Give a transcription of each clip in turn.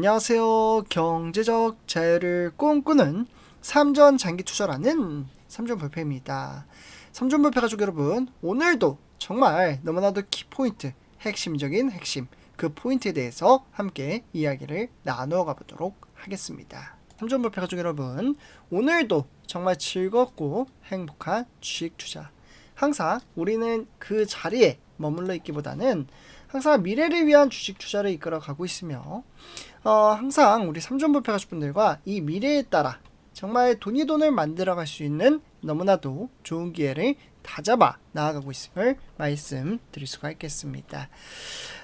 안녕하세요. 경제적 자유를 꿈꾸는 삼전 장기 투자라는 삼전 불패입니다. 삼전 불패 가족 여러분, 오늘도 정말 너무나도 키포인트, 핵심적인 핵심, 그 포인트에 대해서 함께 이야기를 나누어 가보도록 하겠습니다. 삼전 불패 가족 여러분, 오늘도 정말 즐겁고 행복한 주식 투자. 항상 우리는 그 자리에 머물러 있기보다는 항상 미래를 위한 주식 투자를 이끌어 가고 있으며 어, 항상 우리 삼존불패 가족분들과 이 미래에 따라 정말 돈이 돈을 만들어 갈 수 있는 너무나도 좋은 기회를 다 잡아 나아가고 있음을 말씀드릴 수가 있겠습니다.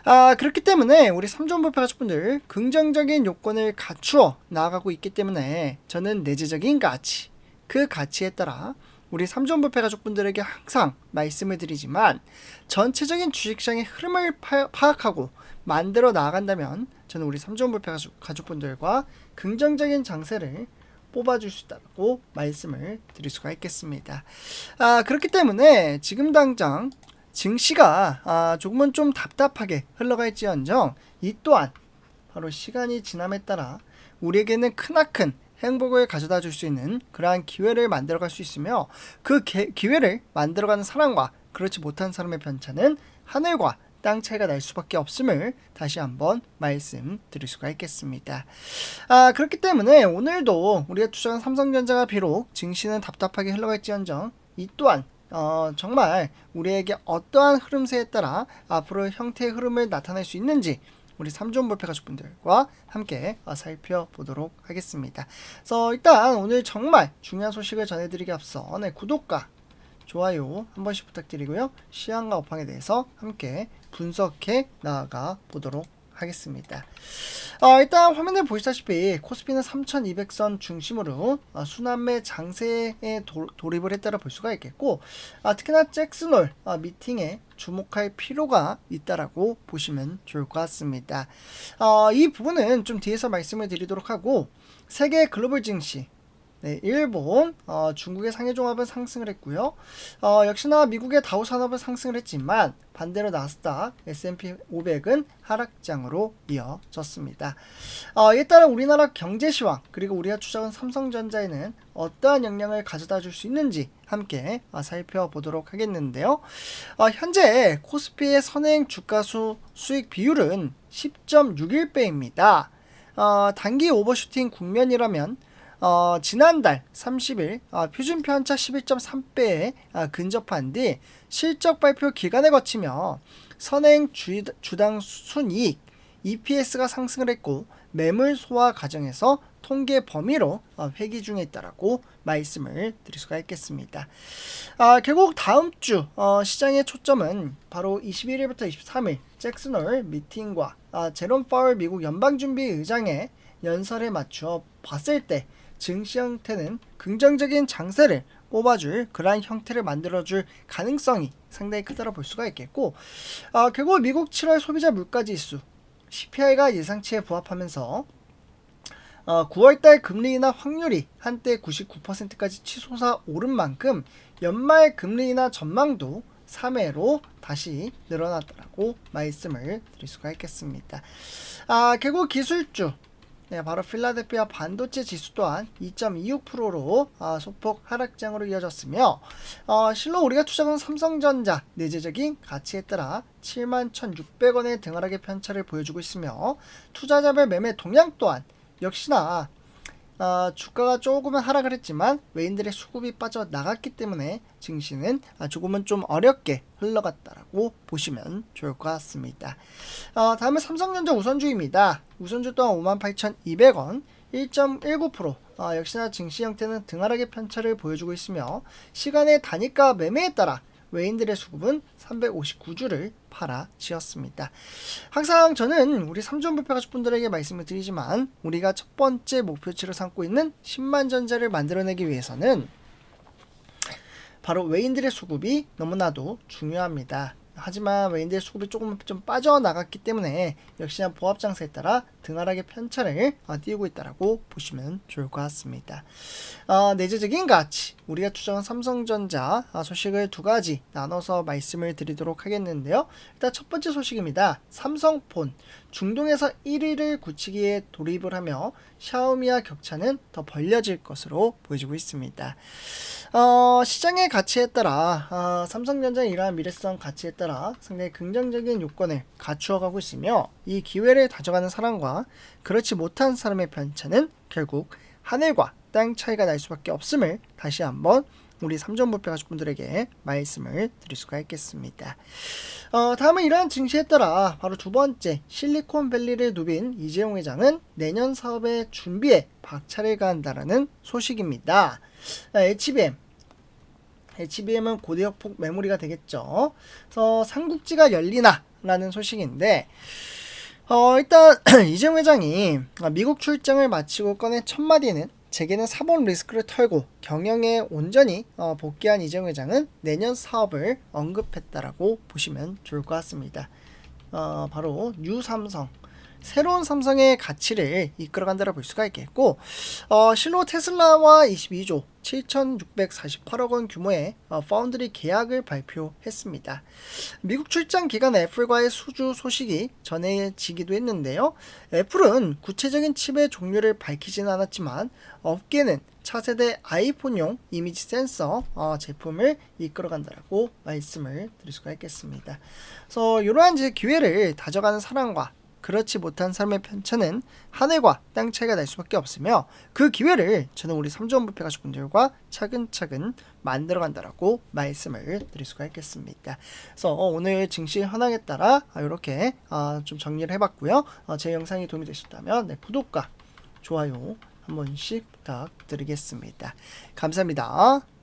아, 그렇기 때문에 우리 삼존불패 가족분들 긍정적인 요건을 갖추어 나아가고 있기 때문에 저는 내재적인 가치, 그 가치에 따라 우리 삼존불패 가족분들에게 항상 말씀을 드리지만 전체적인 주식시장의 흐름을 파, 파악하고 만들어 나아간다면 저는 우리 삼존불패 가족, 가족분들과 긍정적인 장세를 뽑아줄 수 있다고 말씀을 드릴 수가 있겠습니다. 아, 그렇기 때문에 지금 당장 증시가 아, 조금은 좀 답답하게 흘러갈지언정 이 또한 바로 시간이 지남에 따라 우리에게는 크나큰 행복을 가져다 줄 수 있는 그러한 기회를 만들어 갈 수 있으며 그 게, 기회를 만들어 가는 사람과 그렇지 못한 사람의 편차는 하늘과 땅 차이가 날 수밖에 없음을 다시 한번 말씀드릴 수가 있겠습니다. 아 그렇기 때문에 오늘도 우리가 투자한 삼성전자가 비록 증시는 답답하게 흘러갈지언정 이 또한 어, 정말 우리에게 어떠한 흐름세에 따라 앞으로 형태의 흐름을 나타낼 수 있는지 우리 삼존 볼페 가족분들과 함께 어, 살펴보도록 하겠습니다. 그래서 일단 오늘 정말 중요한 소식을 전해드리기 앞서 네, 구독과 좋아요 한 번씩 부탁드리고요. 시황과 업황에 대해서 함께 분석해 나아가 보도록 하겠습니다. 어, 일단 화면에 보시다시피 코스피는 3200선 중심으로 어, 순환매 장세에 도, 돌입을 했다라 볼 수가 있겠고 아, 특히나 잭슨홀 어, 미팅에 주목할 필요가 있다라고 보시면 좋을 것 같습니다. 어, 이 부분은 좀 뒤에서 말씀을 드리도록 하고 세계 글로벌 증시 네, 일본, 어, 중국의 상해종합은 상승을 했고요. 어, 역시나 미국의 다우 산업은 상승을 했지만 반대로 나스닥, S&P 500은 하락장으로 이어졌습니다. 어, 이에 따라 우리나라 경제 시황 그리고 우리가 추적한 삼성전자에는 어떠한 영향을 가져다 줄 수 있는지 함께 어, 살펴보도록 하겠는데요. 어, 현재 코스피의 선행 주가수 수익 비율은 10.61배입니다. 어, 단기 오버슈팅 국면이라면 어, 지난달 30일 어, 표준 편차 11.3배에 어, 근접한 뒤 실적 발표 기간에 거치며 선행 주, 주당 순이익 EPS가 상승을 했고 매물 소화 과정에서 통계 범위로 어, 회기 중에 있다라고 말씀을 드릴 수가 있겠습니다. 아, 결국 다음 주 어, 시장의 초점은 바로 21일부터 23일 잭슨 홀 미팅과 아, 제롬 파월 미국 연방준비의장의 연설에 맞추어 봤을 때 증시 형태는 긍정적인 장세를 뽑아줄 그러한 형태를 만들어줄 가능성이 상당히 크다고 볼 수가 있겠고 어, 결국 미국 7월 소비자 물가지수 CPI가 예상치에 부합하면서 어, 9월달 금리 인하 확률이 한때 99%까지 치솟아 오른 만큼 연말 금리 인하 전망도 3회로 다시 늘어났다고 말씀을 드릴 수가 있겠습니다. 아, 결국 기술주 네, 바로 필라델피아 반도체 지수 또한 2.26%로 어, 소폭 하락장으로 이어졌으며 어, 실로 우리가 투자한 삼성전자 내재적인 가치에 따라 71,600원의 등하락의 편차를 보여주고 있으며 투자자별 매매 동향 또한 역시나 어, 주가가 조금은 하락을 했지만 외인들의 수급이 빠져 나갔기 때문에 증시는 조금은 좀 어렵게 흘러갔다라고 보시면 좋을 것 같습니다. 어, 다음은 삼성전자 우선주입니다. 우선주 또한 58,200원 1.19% 어, 역시나 증시 형태는 등하락의 편차를 보여주고 있으며 시간의 단위가 매매에 따라 외인들의 수급은 359주를 팔아치웠습니다. 항상 저는 우리 삼존불패 가족분들에게 말씀을 드리지만 우리가 첫 번째 목표치로 삼고 있는 10만 전자를 만들어내기 위해서는 바로 외인들의 수급이 너무나도 중요합니다. 하지만 외인들의 수급이 조금 좀 빠져나갔기 때문에 역시나 보합 장세에 따라 등하락의 편차를 어, 띄우고 있다라고 보시면 좋을 것 같습니다. 어, 내재적인 가치 우리가 추정한 삼성전자 아, 소식을 두 가지 나눠서 말씀을 드리도록 하겠는데요. 일단 첫 번째 소식입니다. 삼성폰 중동에서 1위를 굳히기에 돌입을 하며 샤오미와 격차는 더 벌려질 것으로 보여지고 있습니다. 어, 시장의 가치에 따라 어, 삼성전자의 이러한 미래성 가치에 따라 상당히 긍정적인 요건을 갖추어가고 있으며 이 기회를 다져가는 사람과 그렇지 못한 사람의 편차는 결국 하늘과 땅 차이가 날 수밖에 없음을 다시 한번 우리 삼전부패 가족분들에게 말씀을 드릴 수가 있겠습니다. 어, 다음은 이러한 증시에 따라 바로 두 번째 실리콘밸리를 누빈 이재용 회장은 내년 사업의 준비에 박차를 가한다라는 소식입니다. 아, HBM HBM은 고대역폭 메모리가 되겠죠. 그래서 삼국지가 열리나라는 소식인데 어, 일단 이재용 회장이 미국 출장을 마치고 꺼낸 첫 마디는 제게는 사본 리스크를 털고 경영에 온전히 어, 복귀한 이재용 회장은 내년 사업을 언급했다라고 보시면 좋을 것 같습니다. 어, 바로 뉴 삼성 새로운 삼성의 가치를 이끌어간다고 볼 수가 있겠고 어, 실로 테슬라와 22조 7,648억 원 규모의 어, 파운드리 계약을 발표했습니다. 미국 출장 기간 애플과의 수주 소식이 전해지기도 했는데요. 애플은 구체적인 칩의 종류를 밝히지는 않았지만 업계는 차세대 아이폰용 이미지 센서 어, 제품을 이끌어간다라고 말씀을 드릴 수가 있겠습니다. 그래서 이러한 기회를 다져가는 사람과 그렇지 못한 삶의 편차는 하늘과 땅 차이가 날 수밖에 없으며 그 기회를 저는 우리 삼조원부패 가족분들과 차근차근 만들어간다라고 말씀을 드릴 수가 있겠습니다. 그래서 어, 오늘 증시 현황에 따라 이렇게 좀 정리를 해봤고요. 어, 제 영상이 도움이 되셨다면 네, 구독과 좋아요 한 번씩 부탁드리겠습니다. 감사합니다.